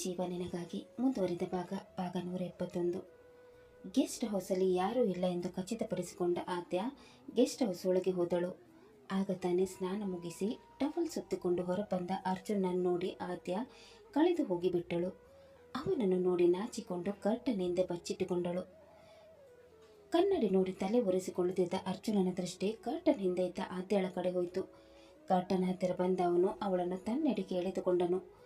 ಜೀವ ನಿನಗಾಗಿ ಮುಂದುವರಿದ ಭಾಗ ಭಾಗ ನೂರ ಎಪ್ಪತ್ತೊಂದು. ಗೆಸ್ಟ್ ಹೌಸಲ್ಲಿ ಯಾರೂ ಇಲ್ಲ ಎಂದು ಖಚಿತಪಡಿಸಿಕೊಂಡ ಆದ್ಯ, ಗೆಸ್ಟ್ ಹೌಸ್ ಒಳಗೆ ಹೋದಳು. ಆಗ ತಾನೇ ಸ್ನಾನ ಮುಗಿಸಿ ಟವಲ್ ಸುತ್ತಿಕೊಂಡು ಹೊರಬಂದ ಅರ್ಜುನನ್ನು ನೋಡಿ ಆದ್ಯ ಕಳೆದು ಹೋಗಿಬಿಟ್ಟಳು. ಅವನನ್ನು ನೋಡಿ ನಾಚಿಕೊಂಡು ಕರ್ಟನ್ ಹಿಂದೆ ಬಚ್ಚಿಟ್ಟುಕೊಂಡಳು. ಕನ್ನಡಿ ನೋಡಿ ತಲೆ ಒರೆಸಿಕೊಳ್ಳುತ್ತಿದ್ದ ಅರ್ಜುನನ ದೃಷ್ಟಿ ಕರ್ಟನ್ ಹಿಂದೆ ಇದ್ದ ಆದ್ಯಳ ಕಡೆ ಹೋಯಿತು. ಕರ್ಟನ್ ಹತ್ತಿರ ಬಂದವನು ಅವಳನ್ನು ತನ್ನಡಿಗೆ ಎಳೆದುಕೊಂಡನು.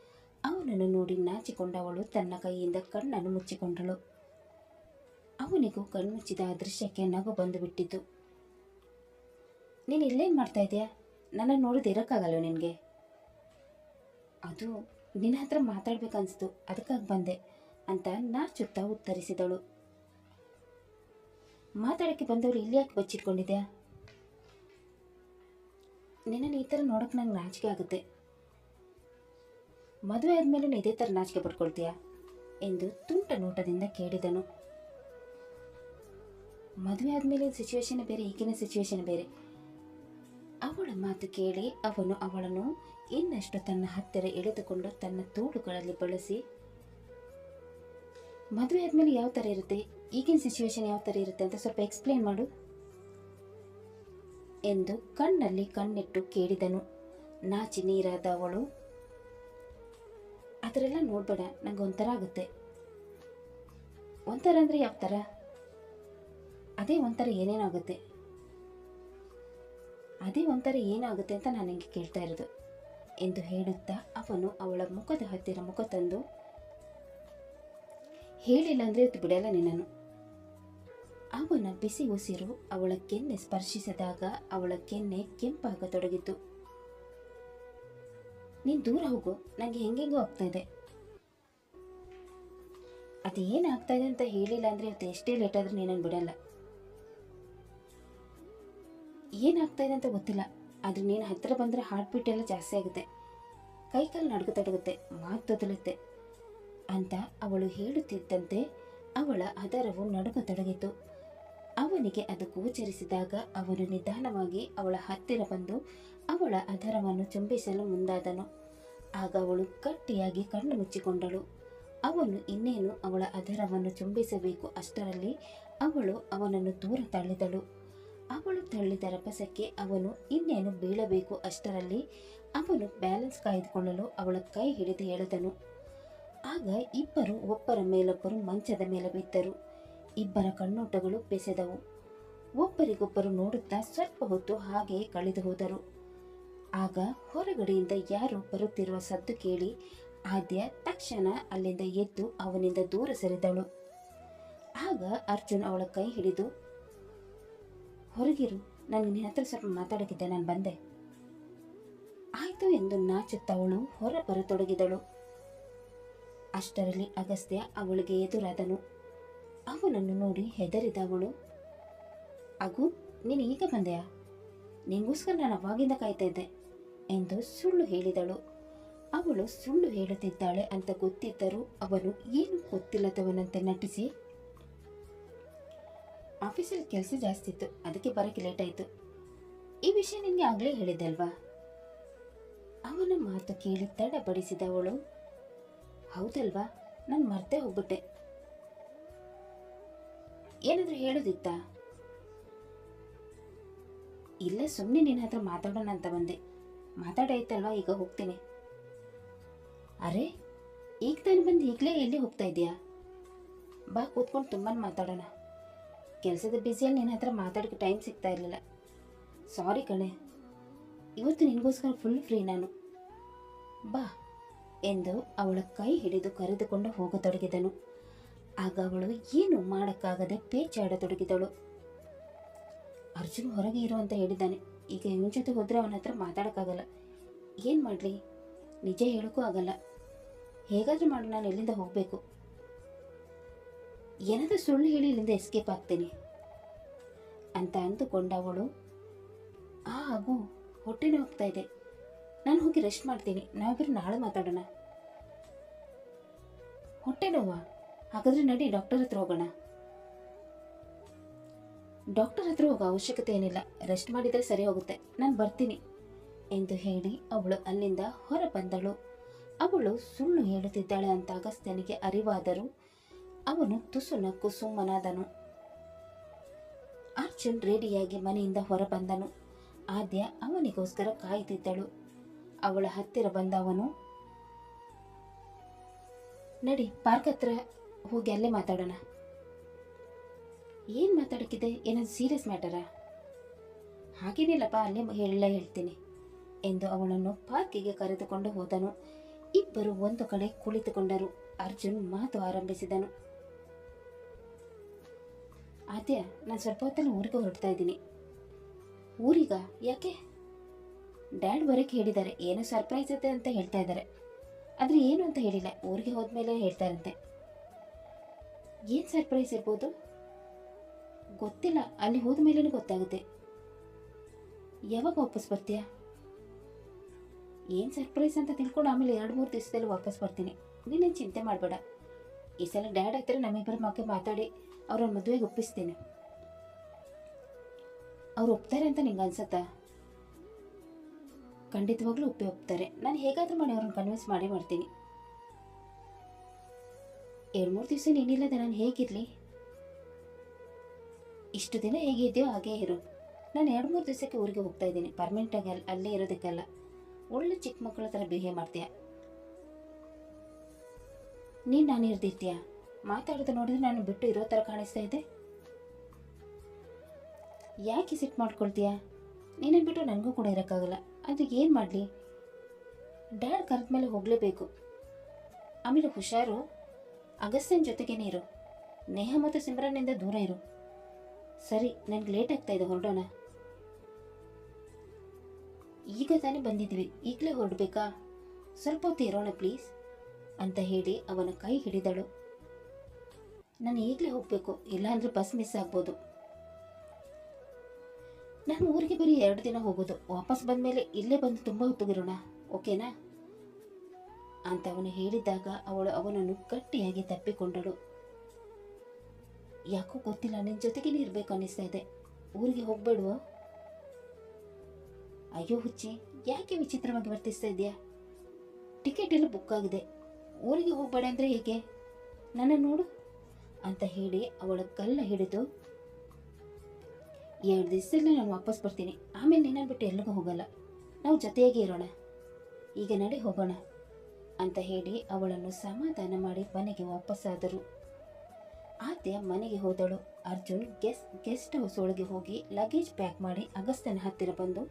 ಅವನನ್ನು ನೋಡಿ ನಾಚಿಕೊಂಡವಳು. ತನ್ನ ಕೈಯಿಂದ ಕಣ್ಣನ್ನು ಮುಚ್ಚಿಕೊಂಡಳು. ಅವನಿಗೂ ಕಣ್ಮುಚ್ಚಿದ ಮುಚ್ಚಿದ ದೃಶ್ಯಕ್ಕೆ ನಗು ಬಂದು ಬಿಟ್ಟಿತು ನೀನು ಇಲ್ಲೇನು ಮಾಡ್ತಾ ಇದೆಯಾ ನನ್ನ ನೋಡಿದ ಇರೋಕ್ಕಾಗಲ್ಲ ನಿನಗೆ? ಅದು ನಿನ್ನ ಹತ್ರ ಮಾತಾಡ್ಬೇಕನ್ನಿಸ್ತು ಅದಕ್ಕಾಗಿ ಬಂದೆ ಅಂತ ನಾಚುತ್ತಾ ಉತ್ತರಿಸಿದಳು. ಮಾತಾಡೋಕ್ಕೆ ಬಂದವರು ಇಲ್ಲಿ ಯಾಕೆ ಬಚ್ಚಿಟ್ಕೊಂಡಿದ್ಯಾ? ನಿನ್ನನ್ನು ಈ ಥರ ನೋಡೋಕೆ ನಂಗೆ ನಾಚಿಕೆ ಆಗುತ್ತೆ. ಮದುವೆ ಆದಮೇಲೆ ಇದೇ ಥರ ನಾಚಿಕೆ ಪಡ್ಕೊಳ್ತೀಯಾ ಎಂದು ತುಂಟ ನೋಟದಿಂದ ಕೇಳಿದನು. ಮದುವೆ ಆದಮೇಲೆ ಸಿಚುವೇಶನ್ ಬೇರೆ, ಈಗಿನ ಸಿಚುವೇಶನ್ ಬೇರೆ. ಅವಳ ಮಾತು ಕೇಳಿ ಅವನು ಅವಳನ್ನು ಇನ್ನಷ್ಟು ತನ್ನ ಹತ್ತಿರ ಎಳೆದುಕೊಂಡು ತನ್ನ ತೋಳುಗಳಲ್ಲಿ ಬಳಸಿ, ಮದುವೆ ಆದಮೇಲೆ ಯಾವ ಥರ ಇರುತ್ತೆ? ಈಗಿನ ಸಿಚುವೇಶನ್ ಯಾವ ಥರ ಇರುತ್ತೆ? ಅಂತ ಸ್ವಲ್ಪ ಎಕ್ಸ್ಪ್ಲೇನ್ ಮಾಡು. ಎಂದು ಕಣ್ಣಲ್ಲಿ ಕಣ್ಣಿಟ್ಟು ಕೇಳಿದನು. ನಾಚಿ ನೀರಾದ ಅವಳು ಅದರೆಲ್ಲ ನೋಡಬೇಡ, ನಂಗೆ ಒಂಥರ ಆಗುತ್ತೆ. ಒಂಥರ ಅಂದರೆ ಯಾವ ಥರ? ಅದೇ ಒಂಥರ ಏನೇನಾಗುತ್ತೆ? ಅದೇ ಒಂಥರ ಏನಾಗುತ್ತೆ ಅಂತ ನಾನು ನಿಮಗೆ ಕೇಳ್ತಾ ಇರೋದು. ಎಂದು ಹೇಳುತ್ತಾ ಅವನು ಅವಳ ಮುಖದ ಹತ್ತಿರ ಮುಖ ತಂದು, ಹೇಳಿಲ್ಲ ಅಂದರೆ ಇವತ್ತು ಬಿಡಲ್ಲ ನಿನ್ನನ್ನು. ಅವನ ಬಿಸಿ ಉಸಿರು ಅವಳ ಕೆನ್ನೆ ಸ್ಪರ್ಶಿಸಿದಾಗ ಅವಳ ಕೆನ್ನೆ ಕೆಂಪಾಗತೊಡಗಿತು. ನೀನು ದೂರ ಹೋಗು. ನನಗೆ ಹೆಂಗೆಂಗೂ ಆಗ್ತಾ ಇದೆ. ಅದು ಆಗ್ತಾ ಇದೆ ಅಂತ ಹೇಳಿಲ್ಲ ಅಂದರೆ ಇವತ್ತು ಎಷ್ಟೇ ಲೇಟ್ ಆದರೂ ನೀನನ್ನು ಬಿಡಲ್ಲ. ಏನಾಗ್ತಾ ಇದೆ ಅಂತ ಗೊತ್ತಿಲ್ಲ. ಆದರೆ ನೀನು ಹತ್ತಿರ ಬಂದರೆ ಹಾರ್ಟ್ ಬೀಟ್ ಎಲ್ಲ ಜಾಸ್ತಿ ಆಗುತ್ತೆ. ಕೈಕಾಲು ನಡುಗತೊಡಗುತ್ತೆ ಮಾತು ತೊದಲುತ್ತೆ. ಅಂತ ಅವಳು ಹೇಳುತ್ತಿದ್ದಂತೆ ಅವಳ ಅದರವು ನಡುಗತೊಡಗಿತು ಅವನಿಗೆ ಅದು ಗೋಚರಿಸಿದಾಗ ಅವನು ನಿಧಾನವಾಗಿ ಅವಳ ಹತ್ತಿರ ಬಂದು ಅವಳ ಅದರವನ್ನು ಚುಂಬಿಸಲು ಮುಂದಾದನು. ಆಗ ಅವಳು ಗಟ್ಟಿಯಾಗಿ ಕಣ್ಣು ಮುಚ್ಚಿಕೊಂಡಳು. ಅವನು ಇನ್ನೇನು ಅವಳ ಅದರವನ್ನು ಚುಂಬಿಸಬೇಕು ಅಷ್ಟರಲ್ಲಿ ಅವಳು ಅವನನ್ನು ದೂರ ತಳ್ಳಿದಳು. ಅವಳು ತಳ್ಳಿದ ರಭಸಕ್ಕೆ ಅವನು ಇನ್ನೇನು ಬೀಳಬೇಕು ಅಷ್ಟರಲ್ಲಿ ಅವನು ಬ್ಯಾಲೆನ್ಸ್ ಕಾಯ್ದುಕೊಳ್ಳಲು ಅವಳ ಕೈ ಹಿಡಿದು ಎಳೆದನು. ಆಗ ಇಬ್ಬರು ಒಬ್ಬರ ಮೇಲೊಬ್ಬರು ಮಂಚದ ಮೇಲೆ ಬಿದ್ದರು. ಇಬ್ಬರ ಕಣ್ಣೋಟಗಳು ಬೆಸೆದವು. ಒಬ್ಬರಿಗೊಬ್ಬರು ನೋಡುತ್ತಾ ಸ್ವಲ್ಪ ಹೊತ್ತು ಹಾಗೆಯೇ ಕಳೆದು ಹೋದರು. ಆಗ ಹೊರಗಡೆಯಿಂದ ಯಾರೋ ಬರುತ್ತಿರುವ ಸದ್ದು ಕೇಳಿ ಆದ್ಯ ತಕ್ಷಣ ಅಲ್ಲಿಂದ ಎದ್ದು ಅವನಿಂದ ದೂರ ಸರಿದಳು. ಆಗ ಅರ್ಜುನ್ ಅವಳ ಕೈ ಹಿಡಿದು, ಹೊರಗಿರು ನನಗೆ ನಿನ್ನ ಹತ್ರ ಸ್ವಲ್ಪ ಮಾತಾಡೋಕ್ಕಿದ್ದೆ, ನಾನು ಬಂದೆ. ಆಯಿತು, ಎಂದು ನಾಚುತ್ತವಳು ಹೊರ ಬರತೊಡಗಿದಳು. ಅಷ್ಟರಲ್ಲಿ ಅಗಸ್ತ್ಯ ಅವಳಿಗೆ ಎದುರಾದನು. ಅವನನ್ನು ನೋಡಿ ಹೆದರಿದವಳು. ಅಗು, ನೀನು ಈಗ ಬಂದೆಯಾ? ನಿಂಗೋಸ್ಕರ ನಾನು ಅವಾಗಿಂದ ಕಾಯ್ತಾ ಇದ್ದೆ. ಎಂದು ಸುಳ್ಳು ಹೇಳಿದಳು. ಅವಳು ಸುಳ್ಳು ಹೇಳುತ್ತಿದ್ದಾಳೆ ಅಂತ ಗೊತ್ತಿದ್ದರೂ ಅವನು ಏನು ಗೊತ್ತಿಲ್ಲದವನಂತೆ ನಟಿಸಿ. ಆಫೀಸಲ್ಲಿ ಕೆಲಸ ಜಾಸ್ತಿ ಇತ್ತು. ಅದಕ್ಕೆ ಬರೋಕ್ಕೆ ಲೇಟ್ ಆಯಿತು. ಈ ವಿಷಯ ನಿನಗೆ ಆಗಲೇ ಹೇಳಿದ್ದಲ್ವಾ ಅವನ ಮಾತು ಕೇಳಿ ತಡಬಡಿಸಿದವಳು. ಹೌದಲ್ವಾ? ನಾನು ಮರ್ತೇ ಹೋಗ್ಬಿಟ್ಟೆ. ಏನಾದರೂ ಹೇಳೋದಿತ್ತಾ? ಇಲ್ಲ ಸುಮ್ಮನೆ ನಿನ್ನ ಹತ್ರ ಮಾತಾಡೋಣ ಅಂತ ಬಂದೆ. ಮಾತಾಡಾಯ್ತಲ್ವಾ ಈಗ ಹೋಗ್ತೀನಿ. ಅರೆ, ಈಗ ತಾನು ಬಂದು ಈಗಲೇ ಎಲ್ಲಿ ಹೋಗ್ತಾ ಇದೆಯಾ ಬಾ, ಕೂತ್ಕೊಂಡು ತುಂಬ ಮಾತಾಡೋಣ. ಕೆಲಸದ ಬ್ಯುಸಿಯಲ್ಲಿ ನಿನ್ನ ಹತ್ರ ಮಾತಾಡೋಕ್ಕೆ ಟೈಮ್ ಸಿಗ್ತಾ ಇರಲಿಲ್ಲ. ಸಾರಿ ಕಣೆ. ಇವತ್ತು ನಿನಗೋಸ್ಕರ ಫುಲ್ ಫ್ರೀ ನಾನು. ಬಾ, ಎಂದು ಅವಳ ಕೈ ಹಿಡಿದು ಕರೆದುಕೊಂಡು ಹೋಗತೊಡಗಿದನು. ಆಗ ಅವಳು ಏನು ಮಾಡೋಕ್ಕಾಗದೆ ಪೇಚಾಡತೊಡಗಿದಳು. ಅರ್ಜುನ್ ಹೊರಗೆ ಇರು ಅಂತ ಹೇಳಿದ್ದಾನೆ. ಈಗ ಇವನ ಜೊತೆ ಹೋದರೆ ಅವನ ಹತ್ರ ಮಾತಾಡೋಕ್ಕಾಗಲ್ಲ. ಏನು ಮಾಡಲಿ? ನಿಜ ಹೇಳೋಕ್ಕೂ ಆಗಲ್ಲ. ಹೇಗಾದರೂ ಮಾಡಿ, ನಾನು ಎಲ್ಲಿಂದ ಹೋಗಬೇಕು? ಏನಾದರೂ ಸುಳ್ಳು ಹೇಳಿ ಇಲ್ಲಿಂದ ಎಸ್ಕೇಪ್ ಆಗ್ತೀನಿ. ಅಂತ ಅಂದುಕೊಂಡ ಅವಳು, ಆ ಹಾಗೂ ಹೊಟ್ಟೆನೇ ಹೋಗ್ತಾ ಇದೆ. ನಾನು ಹೋಗಿ ರೆಸ್ಟ್ ಮಾಡ್ತೀನಿ. ನಾವಿಬ್ಬರು ನಾಳೆ ಮಾತಾಡೋಣ. ಹೊಟ್ಟೆ ನೋವಾ ಹಾಗಾದ್ರೆ ನಡಿ ಡಾಕ್ಟರ್ ಹತ್ರ ಹೋಗೋಣ. ಡಾಕ್ಟರ್ ಹತ್ರ ಹೋಗೋ ಅವಶ್ಯಕತೆ ಏನಿಲ್ಲ. ರೆಸ್ಟ್ ಮಾಡಿದರೆ ಸರಿ ಹೋಗುತ್ತೆ. ನಾನು ಬರ್ತೀನಿ ಎಂದು ಹೇಳಿ ಅವಳು ಅಲ್ಲಿಂದ ಹೊರ ಬಂದಳು. ಅವಳು ಸುಳ್ಳು ಹೇಳುತ್ತಿದ್ದಾಳೆ ಅಂತ ಅಗಸ್ತ್ಯನಿಗೆ ಅರಿವಾದರೂ ಅವನು ತುಸು ನಕ್ಕು ಸುಮ್ಮನಾದನು ಅರ್ಜುನ್ ರೆಡಿಯಾಗಿ ಮನೆಯಿಂದ ಹೊರಬಂದನು ಆದ್ಯ ಅವನಿಗೋಸ್ಕರ ಕಾಯುತ್ತಿದ್ದಳು ಅವಳ ಹತ್ತಿರ ಬಂದವನು, ನಡಿ ಪಾರ್ಕ್ ಹತ್ರ ಹೋಗಿ ಅಲ್ಲೇ ಮಾತಾಡೋಣ. ಏನು ಮಾತಾಡೋಕ್ಕಿದೆ ಏನಾದ್ರು ಸೀರಿಯಸ್ ಮ್ಯಾಟರಾ ಹಾಗೇನಿಲ್ಲಪ್ಪ, ಅಲ್ಲೇ ಹೇಳ ಹೇಳ್ತೀನಿ. ಎಂದು ಅವಳನ್ನು ಪಾರ್ಕಿಗೆ ಕರೆದುಕೊಂಡು ಹೋದನು. ಇಬ್ಬರು ಒಂದು ಕಡೆ ಕುಳಿತುಕೊಂಡರು. ಅರ್ಜುನ್ ಮಾತು ಆರಂಭಿಸಿದನು. ಆದ್ಯ ನಾನು ಸ್ವಲ್ಪ ಹೊತ್ತಲ್ಲಿ ಊರಿಗೆ ಹೊರಡ್ತಾ ಇದ್ದೀನಿ. ಊರಿಗ? ಯಾಕೆ? ಡ್ಯಾಡ್ ಬರೋಕ್ಕೆ ಹೇಳಿದ್ದಾರೆ ಏನೋ ಸರ್ಪ್ರೈಸ್ ಇದೆ ಅಂತ ಹೇಳ್ತಾ ಇದ್ದಾರೆ. ಆದರೆ ಏನು ಅಂತ ಹೇಳಿಲ್ಲ. ಊರಿಗೆ ಹೋದ್ಮೇಲೆ ಹೇಳ್ತಾರಂತೆ ಏನು ಸರ್ಪ್ರೈಸ್ ಇರ್ಬೋದು? ಗೊತ್ತಿಲ್ಲ. ಅಲ್ಲಿ ಹೋದ ಮೇಲೇ ಗೊತ್ತಾಗುತ್ತೆ. ಯಾವಾಗ ವಾಪಸ್ ಬರ್ತೀಯಾ? ಏನು ಸರ್ಪ್ರೈಸ್ ಅಂತ ತಿಳ್ಕೊಂಡು ಆಮೇಲೆ ಎರಡು, ಮೂರು ದಿವಸದಲ್ಲಿ ವಾಪಸ್ ಬರ್ತೀನಿ. ನೀನೇನು ಚಿಂತೆ ಮಾಡಬೇಡ. ಈ ಸಲ ಡ್ಯಾಡ್ ಹತ್ತಿರ ನಮ್ಮಿಬ್ಬರ ಮಕ್ಕಳು ಮಾತಾಡಿ ಅವ್ರನ್ನ ಮದುವೆಗೆ ಒಪ್ಪಿಸ್ತೀನಿ. ಅವ್ರು ಒಪ್ತಾರೆ ಅಂತ ನಿಂಗೆ ಅನ್ಸತ್ತಾ? ಖಂಡಿತವಾಗ್ಲೂ ಒಪ್ಪಿ ಒಪ್ತಾರೆ. ನಾನು ಹೇಗಾದರೂ ಮಾಡಿ ಅವ್ರನ್ನ ಕನ್ವಿನ್ಸ್ ಮಾಡಿ ಮಾಡ್ತೀನಿ. ಎರಡು, ಮೂರು ದಿವಸ ನೀನಿಲ್ಲದೆ ನಾನು ಹೇಗಿರಲಿ? ಇಷ್ಟು ದಿನ ಹೇಗಿದೆಯೋ ಹಾಗೇ ಇರು. ನಾನು ಎರಡು ಮೂರು ದಿವಸಕ್ಕೆ ಊರಿಗೆ ಹೋಗ್ತಾ ಇದ್ದೀನಿ. ಪರ್ಮನೆಂಟಾಗಿ ಅಲ್ಲಿ ಅಲ್ಲೇ ಇರೋದಕ್ಕೆಲ್ಲ. ಒಳ್ಳೆ ಚಿಕ್ಕ ಮಕ್ಕಳ ಥರ ಬಿಹೇವ್ ಮಾಡ್ತೀಯ? ನೀನು ನಾನು ಇರ್ದಿರ್ತೀಯ? ಮಾತಾಡೋದು ನೋಡಿದ್ರೆ ನಾನು ಬಿಟ್ಟು ಇರೋ ಥರ ಕಾಣಿಸ್ತಾ ಇದೆ. ಯಾಕೆ ಸಿಟ್ ಮಾಡ್ಕೊಳ್ತೀಯ? ನೀನನ್ನು ಬಿಟ್ಟು ನನಗೂ ಕೂಡ ಇರೋಕ್ಕಾಗಲ್ಲ. ಅದು ಏನು ಮಾಡಲಿ? ಡ್ಯಾಡ್ ಕರೆದ ಮೇಲೆ ಹೋಗಲೇಬೇಕು. ಆಮೇಲೆ ಹುಷಾರು. ಅಗಸ್ತ್ಯನ ಜೊತೆಗೇನೆ ಇರು. ನೇಹ ಮತ್ತು ಸಿಮ್ರನ್ನಿಂದ ದೂರ ಇರು. ಸರಿ ನನಗೆ ಲೇಟ್ ಆಗ್ತಾ ಇದೆ, ಹೊರಡೋಣ. ಈಗ ತಾನೇ ಬಂದಿದ್ವಿ, ಈಗಲೇ ಹೊರಡ್ಬೇಕಾ? ಸ್ವಲ್ಪ ಹೊತ್ತು ಇರೋಣ ಪ್ಲೀಸ್ ಅಂತ ಹೇಳಿ ಅವನ ಕೈ ಹಿಡಿದಳು. ನಾನು ಈಗಲೇ ಹೋಗಬೇಕು, ಇಲ್ಲಾಂದ್ರೆ ಬಸ್ ಮಿಸ್ ಆಗ್ಬೋದು. ನಾನು ಊರಿಗೆ ಬರೀ ಎರಡು ದಿನ ಹೋಗೋದು, ವಾಪಸ್ ಬಂದಮೇಲೆ ಇಲ್ಲೇ ಬಂದು ತುಂಬ ಹೊತ್ತಿಗಿರೋಣ, ಓಕೆನಾ? ಅಂತ ಅವನು ಹೇಳಿದಾಗ ಅವಳು ಅವನನ್ನು ಗಟ್ಟಿಯಾಗಿ ತಪ್ಪಿಕೊಂಡಳು. ಯಾಕೋ ಗೊತ್ತಿಲ್ಲ ನಿನ್ನ ಜೊತೆಗೇನೆ ಇರಬೇಕು ಅನ್ನಿಸ್ತಾ ಇದೆ. ಊರಿಗೆ ಹೋಗ್ಬೇಡುವ? ಅಯ್ಯೋ ಹುಚ್ಚಿ, ಯಾಕೆ ವಿಚಿತ್ರವಾಗಿ ವರ್ತಿಸ್ತಾ ಇದೆಯಾ ಟಿಕೆಟ್ ಎಲ್ಲ ಬುಕ್ ಆಗಿದೆ. ಊರಿಗೆ ಹೋಗ್ಬೇಡ ಅಂದರೆ ಹೇಗೆ? ನನ್ನ ನೋಡು, ಅಂತ ಹೇಳಿ ಅವಳ ಕಲ್ಲ ಹಿಡಿದು ಎರಡು ದಿವಸದಲ್ಲಿ ನಾನು ವಾಪಸ್ ಬರ್ತೀನಿ. ಆಮೇಲೆ ನಿನ್ನ ಬಿಟ್ಟು ಎಲ್ಲಿಗೂ ಹೋಗಲ್ಲ. ನಾವು ಜೊತೆಯಾಗಿ ಇರೋಣ. ಈಗ ನಡಿ ಹೋಗೋಣ, ಅಂತ ಹೇಳಿ ಅವಳನ್ನು ಸಮಾಧಾನ ಮಾಡಿ ಮನೆಗೆ ವಾಪಸ್ಸಾದರು. ಆದ್ಯ ಮನೆಗೆ ಹೋದಳು. ಅರ್ಜುನ್ ಗೆಸ್ಟ್ ಗೆಸ್ಟ್ ಹೌಸ್ ಒಳಗೆ ಹೋಗಿ ಲಗೇಜ್ ಪ್ಯಾಕ್ ಮಾಡಿ ಅಗಸ್ತ್ಯನ ಹತ್ತಿರ ಬಂದು,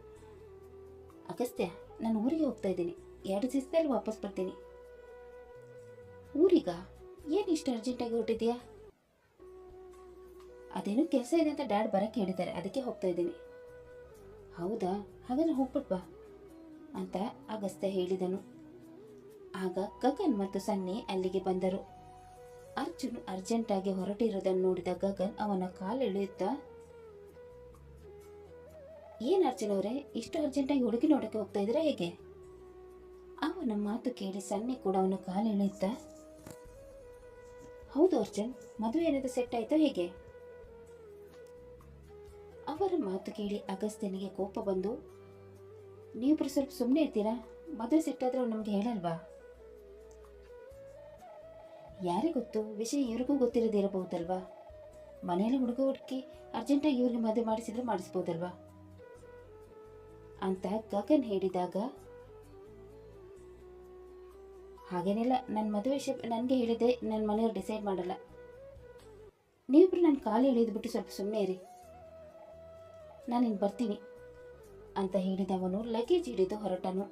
ಅಗಸ್ತ್ಯ, ನಾನು ಊರಿಗೆ ಹೋಗ್ತಾ ಇದ್ದೀನಿ. ಎರಡು ದಿವಸದಲ್ಲಿ ವಾಪಸ್ ಬರ್ತೀನಿ. ಊರಿಗ? ಏನು ಇಷ್ಟು ಅರ್ಜೆಂಟಾಗಿ ಹೊರಟಿದ್ಯಾ ಅದೇನು ಕೆಲಸ ಇದೆ ಅಂತ ಡ್ಯಾಡ್ ಬರಕ್ಕೆ ಹೇಳಿದ್ದಾರೆ. ಅದಕ್ಕೆ ಹೋಗ್ತಾ ಇದ್ದೀನಿ. ಹೌದಾ? ಹಾಗಾದ್ರೆ ಹೋಗ್ಬಿಟ್ ಬಾ. ಅಂತ ಅಗಸ್ತ್ಯ ಹೇಳಿದನು. ಆಗ ಗಗನ್ ಮತ್ತು ಸನ್ನಿ ಅಲ್ಲಿಗೆ ಬಂದರು. ಅರ್ಜುನ್ ಅರ್ಜೆಂಟಾಗಿ ಹೊರಟಿರೋದನ್ನು ನೋಡಿದ ಗಗನ್ ಅವನ ಕಾಲೆಳೆಯುತ್ತಾ ಏನ್ ಅರ್ಜುನ್ ಅವರೇ, ಇಷ್ಟು ಅರ್ಜೆಂಟಾಗಿ ಹುಡುಗಿ ನೋಡಕ್ಕೆ ಹೋಗ್ತಾ ಇದ್ರೆ ಹೇಗೆ? ಅವನ ಮಾತು ಕೇಳಿ ಸನ್ನಿ ಕೂಡ ಅವನ ಕಾಲೆಳೆಯುತ್ತಾ ಹೌದು ಅರ್ಜುನ್, ಮದುವೆ ಏನಾದ್ರು ಸೆಟ್ ಆಯ್ತಾ ಹೇಗೆ? ಅವರ ಮಾತು ಕೇಳಿ ಅಗಸ್ತ್ಯನಿಗೆ ಕೋಪ ಬಂದು ನೀವು ಸ್ವಲ್ಪ ಸುಮ್ಮನೆ ಇರ್ತೀರಾ? ಮದುವೆ ಸೆಟ್ ಆದ್ರೆ ನಮ್ಗೆ ಹೇಳಲ್ವಾ? ಯಾರಿಗೆ ಗೊತ್ತು? ವಿಷಯ ಇವ್ರಿಗೂ ಗೊತ್ತಿರೋದಿರಬಹುದಲ್ವಾ ಮನೆಯಲ್ಲಿ ಹುಡುಗ ಹುಡುಕಿ ಅರ್ಜೆಂಟಾಗಿ ಇವ್ರಿಗೆ ಮದುವೆ ಮಾಡಿಸಿದ್ರೆ ಮಾಡಿಸ್ಬೋದಲ್ವಾ? ಅಂತ ಗಗನ್ ಹೇಳಿದಾಗ, ಹಾಗೇನಿಲ್ಲ ನನ್ನ ಮದುವೆ ವಿಷಯ ನನಗೆ ಹೇಳಿದೆ ನನ್ನ ಮನೆಯವ್ರು ಡಿಸೈಡ್ ಮಾಡಲ್ಲ. ನೀವಿಬ್ರು ನನ್ನ ಕಾಲು ಎಳೆದ್ಬಿಟ್ಟು ಸ್ವಲ್ಪ ಸುಮ್ಮನೆ ಇರಿ. ನಾನು ಇನ್ನು ಬರ್ತೀನಿ ಅಂತ ಹೇಳಿದವನು ಲಗೇಜ್ ಹಿಡಿದು ಹೊರಟನು.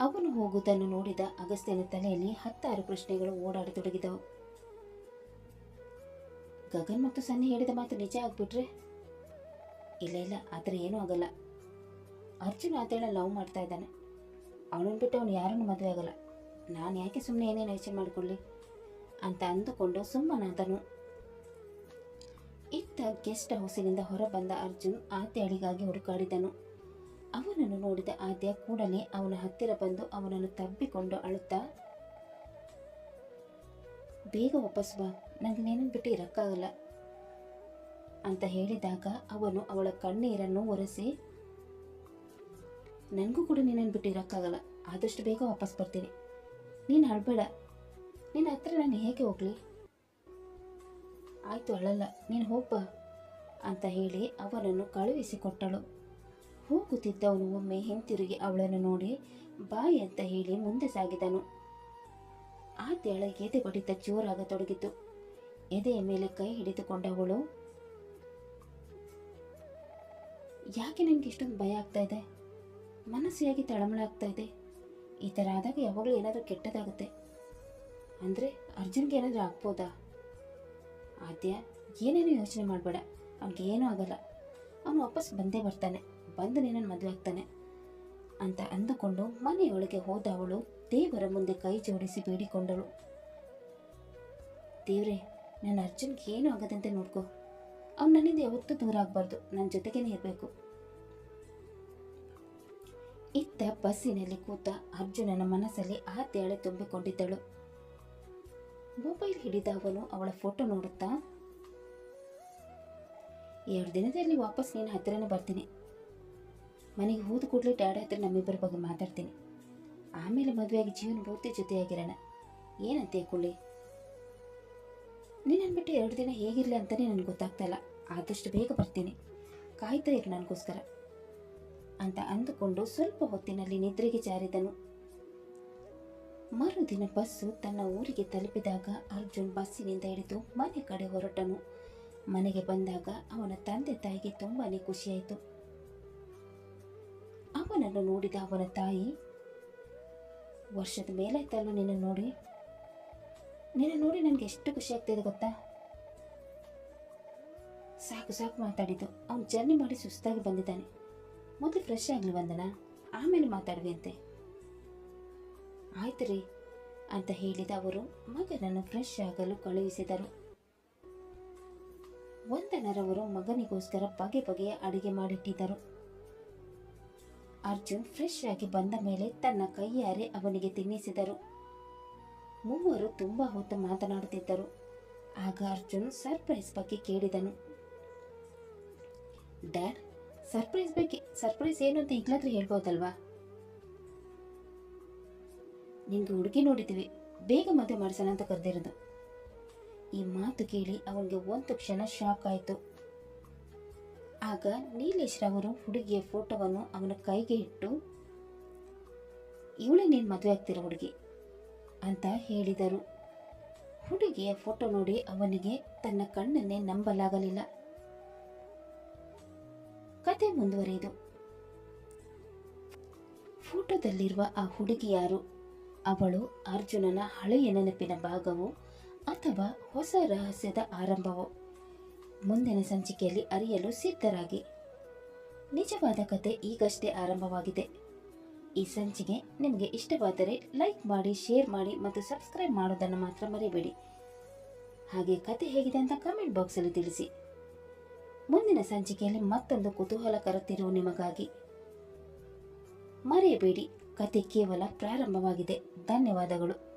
ಅವನು ಹೋಗುವುದನ್ನು ನೋಡಿದ ಅಗಸ್ತ್ಯನ ತಲೆಯಲ್ಲಿ ಹತ್ತಾರು ಪ್ರಶ್ನೆಗಳು ಓಡಾಡತೊಡಗಿದವು. ಗಗನ್ ಮತ್ತು ಸನ್ನಿ ಹೇಳಿದ ಮಾತು ನಿಜ ಆಗ್ಬಿಟ್ರೆ? ಇಲ್ಲ ಇಲ್ಲ ಆದರೆ ಏನೂ ಆಗಲ್ಲ. ಅರ್ಜುನ್ ಆತೇಳ ಲವ್ ಮಾಡ್ತಾ ಇದ್ದಾನೆ. ಅವನನ್ನು ಬಿಟ್ಟು ಅವನು ಯಾರನ್ನು ಮದುವೆ ಆಗಲ್ಲ. ನಾನು ಯಾಕೆ ಸುಮ್ಮನೆ ಏನೇನು ಯೋಚನೆ ಮಾಡಿಕೊಳ್ಳಿ? ಅಂತ ಅಂದುಕೊಂಡು ಸುಮ್ಮನಾದನು ಇತ್ತ ಗೆಸ್ಟ್ ಹೌಸಿನಿಂದ ಹೊರಬಂದ ಅರ್ಜುನ್ ಆತ್ಯಾಳಿಗಾಗಿ ಹುಡುಕಾಡಿದನು. ಅವನನ್ನು ನೋಡಿದ ಆದ್ಯ ಕೂಡಲೇ ಅವನ ಹತ್ತಿರ ಬಂದು ಅವನನ್ನು ತಬ್ಬಿಕೊಂಡು ಅಳುತ್ತಾ, ಬೇಗ ವಾಪಸ್ ಬಾ ನನಗೆ ನೀನನ್ನು ಬಿಟ್ಟು ಇರೋಕ್ಕಾಗಲ್ಲ ಅಂತ ಹೇಳಿದಾಗ ಅವನು ಅವಳ ಕಣ್ಣೀರನ್ನು ಒರೆಸಿ ನನಗೂ ಕೂಡ ನೀನನ್ನು ಬಿಟ್ಟು ಇರೋಕ್ಕಾಗಲ್ಲ, ಆದಷ್ಟು ಬೇಗ ವಾಪಸ್ ಬರ್ತೀನಿ. ನೀನು ಅಳಬೇಡ ನಿನ್ನ ಹತ್ರ ನಾನು ಹೇಗೆ ಹೋಗಲಿ? ಆಯಿತು ಅಳಲ್ಲ, ನೀನು ಹೋಗ್ಬಾ ಅಂತ ಹೇಳಿ ಅವನನ್ನು ಕಳುಹಿಸಿಕೊಟ್ಟಳು. ಹೋಗುತ್ತಿದ್ದವನು ಒಮ್ಮೆ ಹಿಂತಿರುಗಿ ಅವಳನ್ನು ನೋಡಿ ಬಾಯ್ ಅಂತ ಹೇಳಿ ಮುಂದೆ ಸಾಗಿದನು. ಆತ್ಯಾಳ ಎದೆ ಬಡಿತ ಜೋರಾಗತೊಡಗಿತು ಎದೆಯ ಮೇಲೆ ಕೈ ಹಿಡಿದುಕೊಂಡವಳು, ಯಾಕೆ ನನಗೆ ಇಷ್ಟೊಂದು ಭಯ ಆಗ್ತಾ ಇದೆ? ಮನಸ್ಸಿಯಾಗಿ ತಳಮಳ ಆಗ್ತಾ ಇದೆ. ಈ ಥರ ಆದಾಗ ಯಾವಾಗಲೂ ಏನಾದರೂ ಕೆಟ್ಟದಾಗುತ್ತೆ. ಅಂದರೆ ಅರ್ಜುನ್ಗೆ ಏನಾದರೂ ಆಗ್ಬೋದಾ? ಆದ್ಯ, ಏನೇನು ಯೋಚನೆ ಮಾಡಬೇಡ. ಅವನಿಗೆ ಏನೂ ಆಗಲ್ಲ. ಅವನು ವಾಪಸ್ ಬಂದೇ ಬರ್ತಾನೆ. ಬಂದು ನಿನ್ನನ್ನು ಮದುವೆ ಆಗ್ತಾನೆ ಅಂತ ಅಂದುಕೊಂಡು ಮನೆಯೊಳಗೆ ಹೋದ ಅವಳು ದೇವರ ಮುಂದೆ ಕೈ ಜೋಡಿಸಿ ಬೇಡಿಕೊಂಡಳು. ದೇವ್ರೆ, ನನ್ನ ಅರ್ಜುನ್ಗೆ ಏನೂ ಆಗದಂತೆ ನೋಡ್ಕೊ. ಅವ್ನು ನನ್ನಿಂದ ಯಾವತ್ತೂ ದೂರ ಆಗಬಾರ್ದು. ನನ್ನ ಜೊತೆಗೇನೆ ಇರಬೇಕು. ಇತ್ತ ಬಸ್ಸಿನಲ್ಲಿ ಕೂತ ಅರ್ಜುನನ ಮನಸ್ಸಲ್ಲಿ ಆತ್ಯಾಳೆ ತುಂಬಿಕೊಂಡಿದ್ದಳು. ಮೊಬೈಲ್ ಹಿಡಿದ ಅವನು ಅವಳ ಫೋಟೋ ನೋಡುತ್ತಾ, ಎರಡು ದಿನದಲ್ಲಿ ವಾಪಸ್ ನೀನು ಹತ್ತಿರನೇ ಬರ್ತೀನಿ. ಮನೆಗೆ ಹೋದ ಕೂಡಲೇ ಡ್ಯಾಡಿ ಹತ್ರ ನಮ್ಮಿಬ್ಬರ ಬಗ್ಗೆ ಮಾತಾಡ್ತೀನಿ. ಆಮೇಲೆ ಮದುವೆಯಾಗಿ ಜೀವನ ಪೂರ್ತಿ ಜೊತೆಯಾಗಿರೋಣ. ಏನಂತೆ ಕುಳ್ಳಿ? ನೀನು ಬಿಟ್ಟು ಎರಡು ದಿನ ಹೇಗಿರಲಿ ಅಂತಲೇ ನನಗೆ ಗೊತ್ತಾಗ್ತಾ ಇಲ್ಲ. ಆದಷ್ಟು ಬೇಗ ಬರ್ತೀನಿ. ಕಾಯ್ತಾ ಇರು ನನಗೋಸ್ಕರ. ಅಂತ ಅಂದುಕೊಂಡು ಸ್ವಲ್ಪ ಹೊತ್ತಿನಲ್ಲಿ ನಿದ್ರೆಗೆ ಜಾರಿದನು. ಮರುದಿನ ಬಸ್ಸು ತನ್ನ ಊರಿಗೆ ತಲುಪಿದಾಗ ಅರ್ಜುನ್ ಬಸ್ಸಿನಿಂದ ಹಿಡಿದು ಮನೆ ಕಡೆ ಹೊರಟನು. ಮನೆಗೆ ಬಂದಾಗ ಅವನ ತಂದೆ ತಾಯಿಗೆ ತುಂಬಾ ಖುಷಿಯಾಯಿತು. ಅವನನ್ನು ನೋಡಿದ ಅವನ ತಾಯಿ, ವರ್ಷದ ಮೇಲೆ ಮೇಲಾಯ್ತಲ್ಲ ನಿನ್ನ ನೋಡಿ ನಿನ್ನ ನೋಡಿ ನನಗೆ ಎಷ್ಟು ಖುಷಿ ಆಗ್ತಿದೆ ಗೊತ್ತಾ? ಸಾಕು ಸಾಕು ಮಾತಾಡಿದ್ದು. ಅವನು ಜರ್ನಿ ಮಾಡಿ ಸುಸ್ತಾಗಿ ಬಂದಿದ್ದಾನೆ. ಮೊದಲು ಫ್ರೆಶ್ ಆಗಲಿ ಬಂದನ ಆಮೇಲೆ ಮಾತಾಡುವೆ ಅಂತೆ ಆಯ್ತು ರೀ, ಅಂತ ಹೇಳಿದ ಅವರು, ಮಗನನ್ನು ಫ್ರೆಶ್ ಆಗಲು ಕಳುಹಿಸಿದರು. ವಂದನರವರು ಮಗನಿಗೋಸ್ಕರ ಬಗೆ ಬಗೆಯ ಅಡುಗೆ ಮಾಡಿಟ್ಟಿದ್ದರು. ಅರ್ಜುನ್ ಫ್ರೆಶ್ ಆಗಿ ಬಂದ ಮೇಲೆ ತನ್ನ ಕೈಯಾರೆ ಅವನಿಗೆ ತಿನ್ನಿಸಿದರು. ಮೂವರು ತುಂಬಾ ಹೊತ್ತು ಮಾತನಾಡುತ್ತಿದ್ದರು. ಆಗ ಅರ್ಜುನ್ ಸರ್ಪ್ರೈಸ್ ಬಗ್ಗೆ ಕೇಳಿದನು. ಡ್ಯಾಡ್ ಸರ್ಪ್ರೈಸ್ ಬಗ್ಗೆ ಸರ್ಪ್ರೈಸ್ ಏನು ಅಂತ ಈಗಲಾದ್ರೂ ಹೇಳ್ಬೋದಲ್ವಾ? ನಿನ್ಗೆ ಹುಡುಗಿ ನೋಡಿದ್ದೀವಿ ಬೇಗ ಮದುವೆ ಮಾಡಿಸೋಣ ಅಂತ ಕರೆದಿರೋದು. ಈ ಮಾತು ಕೇಳಿ ಅವನಿಗೆ ಒಂದು ಕ್ಷಣ ಶಾಕ್ ಆಯಿತು. ಆಗ ನೀಲೇಶ್ರವರು ಹುಡುಗಿಯ ಫೋಟೋವನ್ನು ಅವನ ಕೈಗೆ ಇಟ್ಟು, ಇವಳೇ ನೀನು ಮದುವೆ ಆಗ್ತಿರೋ ಹುಡುಗಿ ಅಂತ ಹೇಳಿದರು. ಹುಡುಗಿಯ ಫೋಟೋ ನೋಡಿ ಅವನಿಗೆ ತನ್ನ ಕಣ್ಣನ್ನೇ ನಂಬಲಾಗಲಿಲ್ಲ. ಕತೆ ಮುಂದುವರೆಯದು ಫೋಟೋದಲ್ಲಿರುವ ಆ ಹುಡುಗಿ ಯಾರು? ಅವಳು ಅರ್ಜುನನ ಹಳೆಯ ನೆನಪಿನ ಭಾಗವೋ ಅಥವಾ ಹೊಸ ರಹಸ್ಯದ ಆರಂಭವೋ? ಮುಂದಿನ ಸಂಚಿಕೆಯಲ್ಲಿ ಅರಿಯಲು ಸಿದ್ಧರಾಗಿ. ನಿಜವಾದ ಕತೆ ಈಗಷ್ಟೇ ಆರಂಭವಾಗಿದೆ. ಈ ಸಂಚಿಕೆ ನಿಮಗೆ ಇಷ್ಟವಾದರೆ ಲೈಕ್ ಮಾಡಿ, ಶೇರ್ ಮಾಡಿ ಮತ್ತು ಸಬ್ಸ್ಕ್ರೈಬ್ ಮಾಡೋದನ್ನು ಮಾತ್ರ ಮರಿಬೇಡಿ. ಹಾಗೆ ಕತೆ ಹೇಗಿದೆ ಅಂತ ಕಮೆಂಟ್ ಬಾಕ್ಸಲ್ಲಿ ತಿಳಿಸಿ. ಮುಂದಿನ ಸಂಚಿಕೆಯಲ್ಲಿ ಮತ್ತೊಂದು ಕುತೂಹಲ ತಿರುವು ನಿಮಗಾಗಿ. ಮರೆಯಬೇಡಿ, ಕತೆ ಕೇವಲ ಪ್ರಾರಂಭವಾಗಿದೆ. ಧನ್ಯವಾದಗಳು.